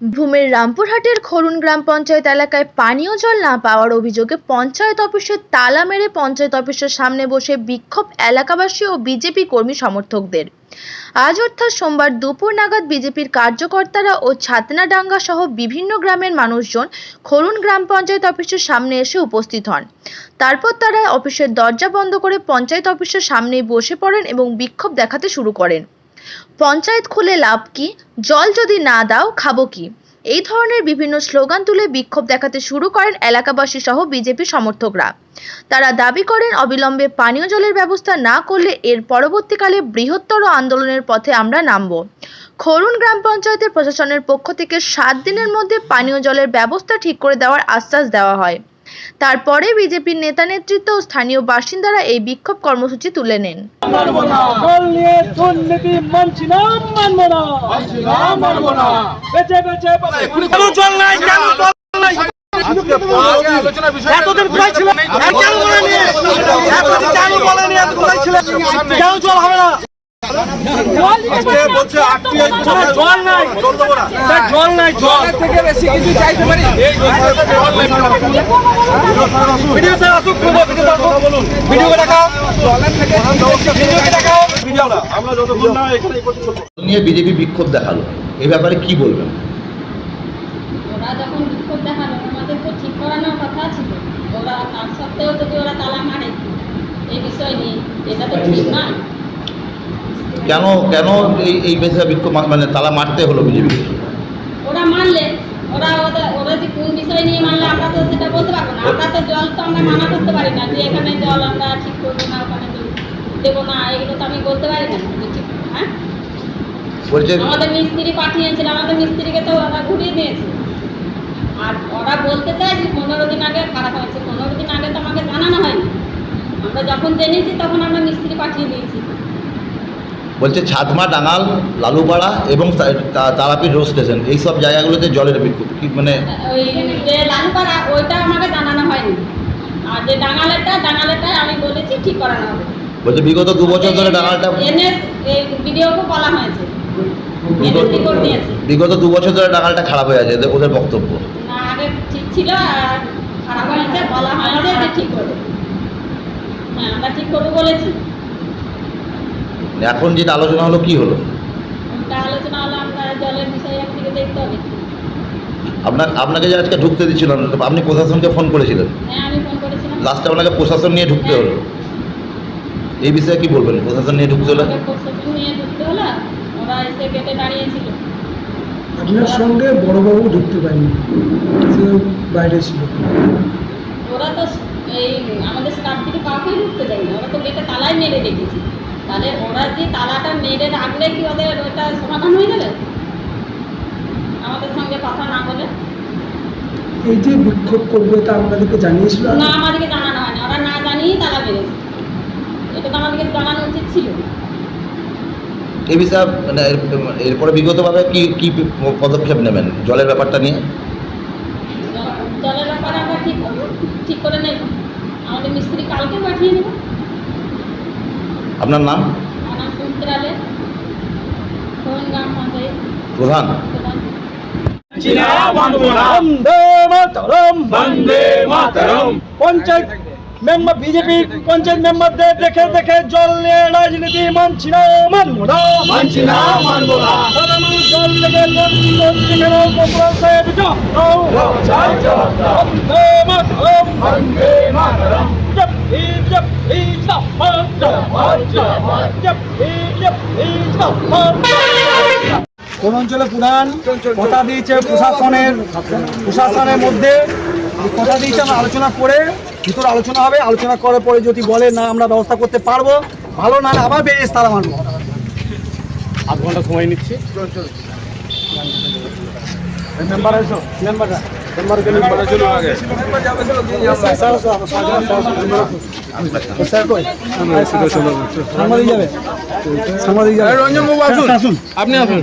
ভূমের রামপুরহাটের খরুন গ্রাম পঞ্চায়েত এলাকায় পানীয় জল না পাওয়ার অভিযোগে পঞ্চায়েত অফিসে তালা মেরে পঞ্চায়েত অফিসের সামনে বসে বিক্ষোভ এলাকাবাসী ও বিজেপি কর্মী সমর্থকদের। আজ অর্থাৎ সোমবার দুপুর নাগাদ বিজেপির কার্যকর্তারা ও ছাতনাডাঙ্গা সহ বিভিন্ন গ্রামের মানুষজন খরুন গ্রাম পঞ্চায়েত অফিসের সামনে এসে উপস্থিত হন। তারপর তারা অফিসের দরজা বন্ধ করে পঞ্চায়েত অফিসের সামনেই বসে পড়েন এবং বিক্ষোভ দেখাতে শুরু করেন। পঞ্চায়েত খুলে লাভ কি? জল যদি না দাও, খাব কি? এই ধরনের বিভিন্ন স্লোগান তুলে বিক্ষোভ দেখাতে শুরু করেন এলাকাবাসী সহ বিজেপি সমর্থকরা। তারা দাবি করেন, অবিলম্বে পানীয় জলের ব্যবস্থা না করলে এর পরবর্তীকালে বৃহত্তর আন্দোলনের পথে আমরা নামব। খরুন গ্রাম পঞ্চায়েতের প্রশাসনের পক্ষ থেকে সাত দিনের মধ্যে পানীয় জলের ব্যবস্থা ঠিক করে দেওয়ার আশ্বাস দেওয়া হয়। তারপরে বিজেপির নেতা নেতৃত্ব ও স্থানীয় বাসিন্দারা এই বিক্ষোভ কর্মসূচি তুলে নেন। এতদিন কোথায় ছিল কেন বলেনি এতদিন কেন বলেনি এত কোথায় ছিল কেন জল হবে না? বেশি কিছু ভিডিও ভিডিও দেখাও ভিডিও নিয়ে বিজেপি বিক্ষোভ দেখাল এই ব্যাপারে কি বলবেন ওরা তার সত্ত্বেও যদি ওরা তালা মারে, এই বিষয় নিয়ে, এটা তো ঠিক নয়। কেন কেন এই এই বিষয়ে বিক্ষোভ মানে তালা মারতে হলো বিজেপি? ওরা মানলে ওরা যে কোন বিষয় নিয়ে মানলে আমরা তো সেটা বলতে পারব না। আমরা তো জল তো আমরা মানা করতে পারি না যে এখানে জল আমরা ঠিক করব না ওখানে দেবো না এগুলো তো আমি বলতে পারি না হ্যাঁ? আমাদের মিস্ত্রি পাঠিয়েছিল আমাদের মিস্ত্রিকে তো ওরা ঘুরিয়ে দিয়েছে। আর ওরা বলতে চায় যে পনেরো দিন আগে খারাপ হয়েছে পনেরো দিন আগে তো আমাকে জানানো হয়নি। আমরা যখন জেনেছি তখন আমরা মিস্ত্রি পাঠিয়ে দিয়েছি। বলছে ছাতমা ডাঙাল লালুপাড়া এবং তারাপীঠ রোড স্টেশন এই সব জায়গাগুলোতে জলের বিক্ষোভ কি মানে ওই যে লালুপাড়া ওইটা আমাকে জানানো হয়নি। আর যে আমি বলেছি ঠিক করানো হবে। বলছে বিগত দু বছর ধরে ডাঙালটা এনএস ভিডিওকে বলা হয়েছে। বিগত দু বছর ধরে ডাঙালটা খারাপ হয়ে আছে ওদের বক্তব্য। না আগে ঠিক ছিল আর খারাপ হয়েছে বলা হয়েছে ঠিক করবে হ্যাঁ আমরা ঠিক করব বলেছি। এখন যেটা আলোচনা হলো কি হলো? আপনার আপনাকে যে আজকে ঢুকতে দিচ্ছিল আপনি প্রশাসনকে ফোন করেছিলেন? হ্যাঁ আমি ফোন করেছিলাম। লাস্টে আপনাকে প্রশাসন নিয়ে ঢুকতে হলো। এই বিষয়ে কি বলবেন? প্রশাসন নিয়ে ঢুকতে হলো? আমাকে প্রশাসন নিয়ে ঢুকতে হলো ওরা এসে গেটে দাঁড়িয়েছিল। আপনার সঙ্গে বড়বাবু ঢুকতে পারেনি সে বাইরে ছিল। ওরা তো এই আমাদের স্টাফ থেকে কাউকেই ঢুকতে দেয়নি ওরা তো গেটে তালাই মেরে রেখেছে। তাহলে ওরা যে তালাটা মেরে রাখলে কি ওদের ওটা সমাধান হয়ে যাবে? আমাদের সঙ্গে কথা না বলে? এই যে বিক্ষোভ করবে তা আমাদেরকে জানিয়েছিল? না আমাদেরকে জানানো হয়নি। ওরা না জানিয়েই তালা মেরেছে। এটা তো আমাদেরকে জানানো উচিত ছিল। এই বিষয়ে মানে এরপরে বিগতভাবে কি কি পদক্ষেপ নেবেন জলের ব্যাপারটা নিয়ে? জল- জলের ব্যাপারে আমরা ঠিক করব ঠিক করে নেব। আমাদের মিস্ত্রি কালকে পাঠিয়ে দেবো। আপনার নাম? প্রধান। পঞ্চায়েত মেম্বার বিজেপি পঞ্চায়েত মেম্বারদের দেখে দেখে জল নিয়ে রাজনীতি মানছি না মানবো না মানছি না, মানবো না। জপ কোন অঞ্চলে প্রধান কথা দিয়েছে প্রশাসনের প্রশাসনের মধ্যে। কথা দিয়েছে, আমরা আলোচনা করে ভিতরে আলোচনা হবে। আলোচনা করার পরে যদি বলে, না, আমরা ব্যবস্থা করতে পারব। ভালো না, আবার বেরিয়ে তারা মানবো। আধ ঘণ্টা সময় নিচ্ছি মেম্বার এসো মেম্বাররা মেম্বারকে চলুন আগে স্যার কই সাংবাদিক যাবে সাংবাদিক যাবে রঞ্জন বাবু আসুন আপনি আসুন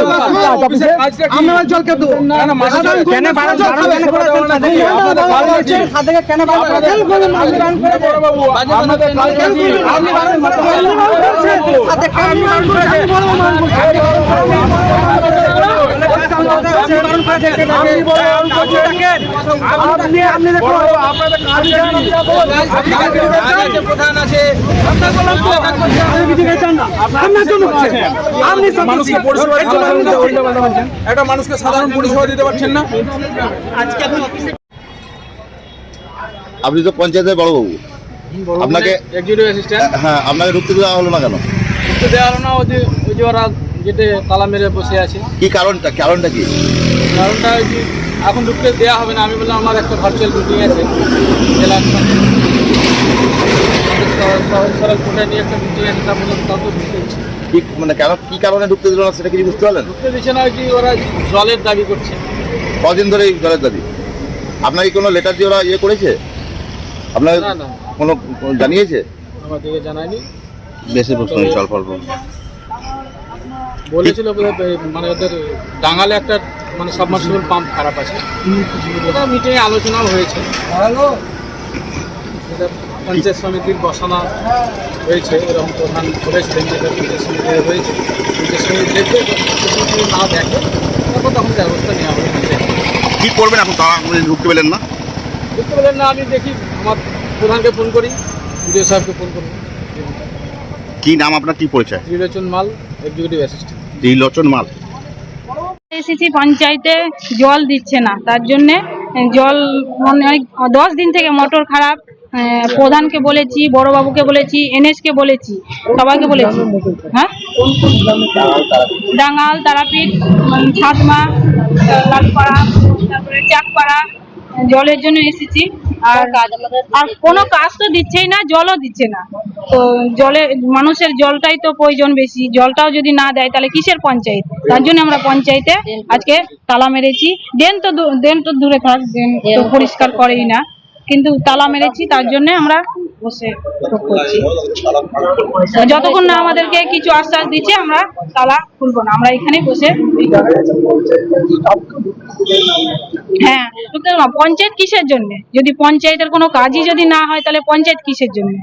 আমরা জল খেতে কেন কেন বারণ কেন একটা মানুষকে সাধারণ পরিষেবা দিতে পারছেন না আপনি তো পঞ্চায়েতের বড়বাবু আপনাকে হ্যাঁ আপনাকে ঢুকতে দেওয়া হলো না কেন? ঢুকতে দেওয়া হলো না ওই যে ওই যে ওরা গেটে তালা মেরে বসে আছে। কি কারণটা? কারণটা কি? কারণটা যে এখন ঢুকতে দেওয়া হবে না। আমি বললাম আমার একটা ভার্চুয়াল মিটিং আছে। জেলা সরকার কোটায় নিয়ে একটা মিটিং আছে তা বললাম তত ঢুকতে কি মানে কেন কি কারণে ঢুকতে দিল না সেটা কি বুঝতে পারলেন? ঢুকতে দিচ্ছে না ওই যে ওরা জলের দাবি করছে। কদিন ধরে এই জলের দাবি? আপনাকে কোনো লেটার দিয়ে ওরা ইয়ে করেছে? আপনাকে না, না। কোনো জানিয়েছে? আমাদেরকে জানায়নি। বেশি প্রশ্ন বলেছিল মানে ওদের ডাঙালে একটা মানে সাবমার্সিবল পাম্প খারাপ আছে। এটা মিটিংয়ে আলোচনাও হয়েছে। এটা পঞ্চায়েত সমিতির বসানো হয়েছে এরকম প্রধান বলেছিলেন যে এটা পঞ্চায়েত সমিতিতে হয়েছে। পঞ্চায়েত সমিতি দেখবে না দেখে তারপর তখন ব্যবস্থা নেওয়া হবে কি করবেন? এখন তারা ঢুকতে পেলেন না। বুঝতে পারলেন না আমি দেখি আমার প্রধানকে ফোন করি বিডিও সাহেবকে ফোন করি। কি নাম আপনার? কি পরিচয়? ত্রিলোচন মাল এক্সিকিউটিভ অ্যাসিস্ট্যান্ট ত্রিলোচন মাল। এসেছি পঞ্চায়েতে, জল দিচ্ছে না। তার জন্যে জল অনেক দশ দিন থেকে মোটর খারাপ। প্রধানকে বলেছি, বড়বাবুকে বলেছি, এনএসকে বলেছি, সবাইকে বলেছি। হ্যাঁ? ডাঙ্গাল, তারাপীঠ ছাতমা লালপাড়া, তারপরে চাকপাড়া জলের জন্য এসেছি। আর আর কোনো কাজ তো দিচ্ছেই না জলও দিচ্ছে না। তো জলে মানুষের জলটাই তো প্রয়োজন বেশি। জলটাও যদি না দেয় তাহলে কিসের পঞ্চায়েত? তার জন্য আমরা পঞ্চায়েতে আজকে তালা মেরেছি। ড্রেন তো ড্রেন তো দূরে থাক ড্রেন তো পরিষ্কার করেই না। কিন্তু তালা মেরেছি তার জন্য আমরা বসে করছি। যতক্ষণ না আমাদেরকে কিছু আশ্বাস দিচ্ছে আমরা তালা খুলবো না। আমরা এখানে বসে হ্যাঁ। পঞ্চায়েত কিসের জন্য? যদি পঞ্চায়েতের কোনো কাজই যদি না হয় তাহলে পঞ্চায়েত কিসের জন্য?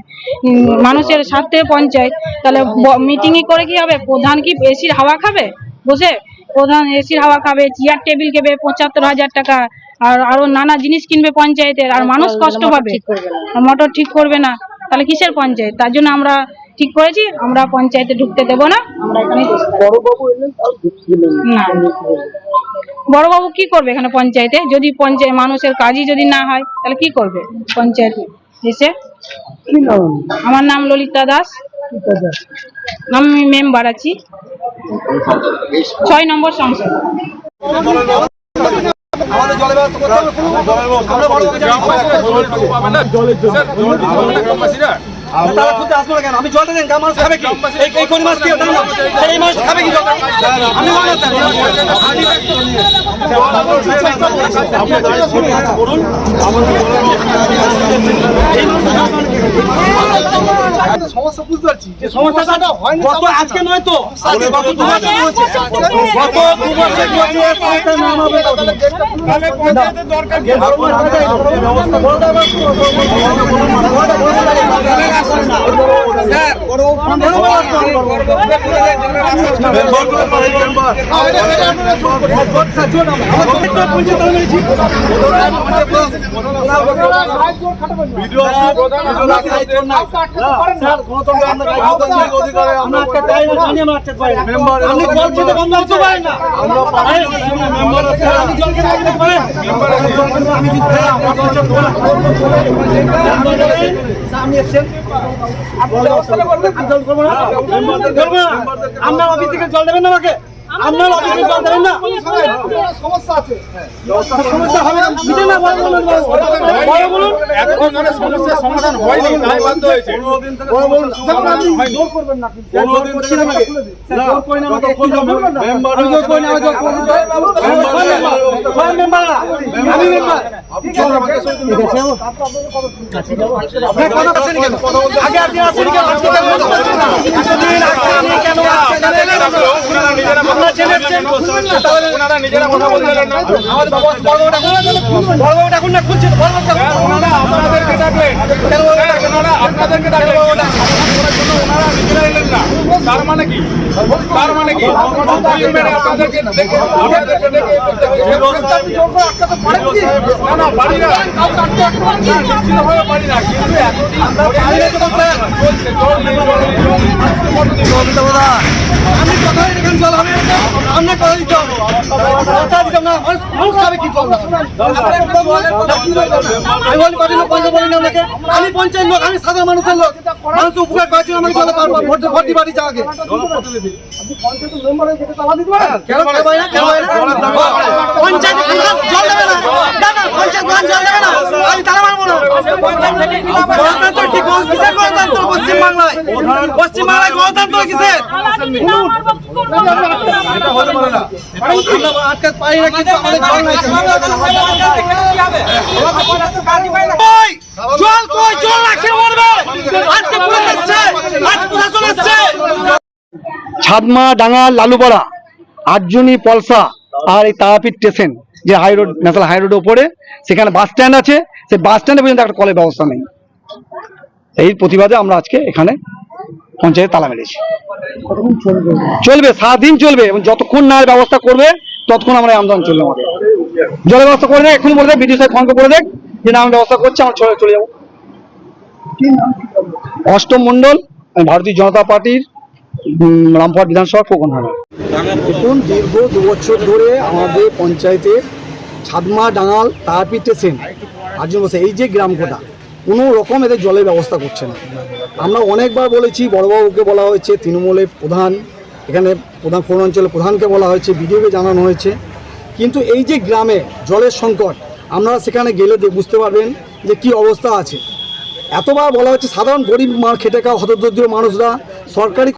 মানুষের স্বার্থে পঞ্চায়েত তাহলে মিটিংই করে কি হবে? প্রধান কি এসির হাওয়া খাবে? বসে? প্রধান এসির হাওয়া খাবে চেয়ার টেবিল কেবে পঁচাত্তর হাজার টাকা আর আরও নানা জিনিস কিনবে পঞ্চায়েতের আর মানুষ কষ্ট পাবে। মোটর ঠিক করবে না। তাহলে কিসের পঞ্চায়েত? তার জন্য আমরা ঠিক করেছি আমরা পঞ্চায়েতে ঢুকতে দেবো না। আমরা এখানে না। বড়বাবু কি করবে এখানে পঞ্চায়েতে? যদি পঞ্চায়েত মানুষের কাজই যদি না হয় তাহলে কি করবে পঞ্চায়েতে? এসে? আমার নাম ললিতা দাস। আমি মেম্বার আছি। ছয় নম্বর সংসদ। আমাদের জলের তারা খুঁজতে আসব না কেন? আমি জলটা দেন মানুষ খাবে কি? এই কোন মাছ কি? দেন এই মাছ খাবে কি জলটা? আমি বললাম সমস্যা বুঝতে পারছি যে সমস্যাটা গত আজকে নয় তো গত দু বছর গত দু বছর হয়েছে, সমস্যার দরকার আমরা একটা টাইম জানি আমরা অফিস থেকে জল দেবেন না আমাকে? আপনার অফিসে জল দেবেন না? সমস্যা আছে। সমস্যা হবে মিটে না বড় বলুন বড় বলুন। এখন মানে সমস্যার সমাধান হয়নি তাই বাধ্য হয়েছে। বড় বলুন। আপনি জোর করবেন না জোর করছি না আমাকে জোর করি আমাকে একটু জোর আমি জোর করি না আমি জোর করি না ছয় মেম্বার আমি মেম্বার আপনার কথা বলছেন। আগে আপনি আসেন কেন? আজকে কেন কথা বলছেন না? এতদিন আগে আপনি কেন আসছেন? ওনারা নিজেরা কথা না। আমাদের ডাকুন না ওনারা আপনাদেরকে ডাকলেন ওনারা আপনাদেরকে ডাকলেন ওনারা নিজেরা এলেন না। তার মানে কি? তার মানে কি? মেরে আপনাদেরকে ডেকে আপনাদেরকে ডেকে করতে হয়েছে। আপনি জোর করে আটকাতে পারেন কি? না না পারি না। না নিশ্চিতভাবে পারি না। কিন্তু এতদিন ধরে চলছে, জল নেই, জল নেই, জল নেই। আপনি কথা এখানে জল? হবে আপনার কথা দিতে হবে কথা দিতাম না মানুষ খাবে কি না? আমি বলি কদিন পয়সা বলি না আপনাকে আমি পঞ্চায়েত লোক আমি সাধারণ মানুষের লোক। মানুষ উপকার করার জন্য আমাকে বলে পারব ভোট ভোট দিয়ে বাড়ি যাওয়াকে। কেন কেন পাই না? কেন পাই না। পঞ্চায়েত প্রধান জল দেবে না। না, না, পঞ্চায়েত প্রধান জল দেবে না। আমি তালা মারবো না। গণতন্ত্র ঠিক কিসের গণতন্ত্র পশ্চিমবাংলায়? পশ্চিমবাংলায় গণতন্ত্র কিসের? আজকে পারি না কিন্তু আমাদের জল নাই কই? জল কই? জল রাখে মরবে। আজকে পুলিশ এসছে? আজ প্রশাসন এসছে? ছাদমা ডাঙ্গাল লালুপাড়া আটজনি পলসা আর এই তারাপীঠ স্টেশন, যে হাই রোড ন্যাশনাল হাই রোডের উপরে, সেখানে বাস স্ট্যান্ড আছে, সেই বাস স্ট্যান্ডে পর্যন্ত একটা কলের ব্যবস্থা নেই। এই প্রতিবাদে আমরা আজকে এখানে পঞ্চায়েত তালা মেরেছি। চলবে, সারাদিন চলবে, এবং যতক্ষণ না ব্যবস্থা করবে, ততক্ষণ আমরা আন্দোলন চলবে আমাদের। জলের ব্যবস্থা করে দেয় এখন বলে দেয় বিদ্যুৎ সাহেব ফোন করে দেখ, যে না, আমি ব্যবস্থা করছি, আমরা চলে চলে যাব। অষ্টম মন্ডল ভারতীয় জনতা পার্টির রামপুরহাট বিধানসভা প্রকরণ দেখুন, দীর্ঘ দু বছর ধরে আমাদের পঞ্চায়েতে ছাদমা, ডাঙাল, তারাপীঠ স্টেশন আর্জুন এই যে গ্রাম কোটা, কোনো রকম এদের জলের ব্যবস্থা করছে না। আমরা অনেকবার বলেছি, বড়বাবুকে বলা হয়েছে, তৃণমূলের প্রধান, এখানে প্রধান কোন অঞ্চলের প্রধানকে বলা হয়েছে, বিডিওকে জানানো হয়েছে। কিন্তু এই যে গ্রামে জলের সংকট, আপনারা সেখানে গেলে বুঝতে পারবেন যে কি অবস্থা আছে। এতবার বলা হচ্ছে সাধারণ গরিব খেটে খাওয়া, হতদরিদ্র মানুষরা সরকারি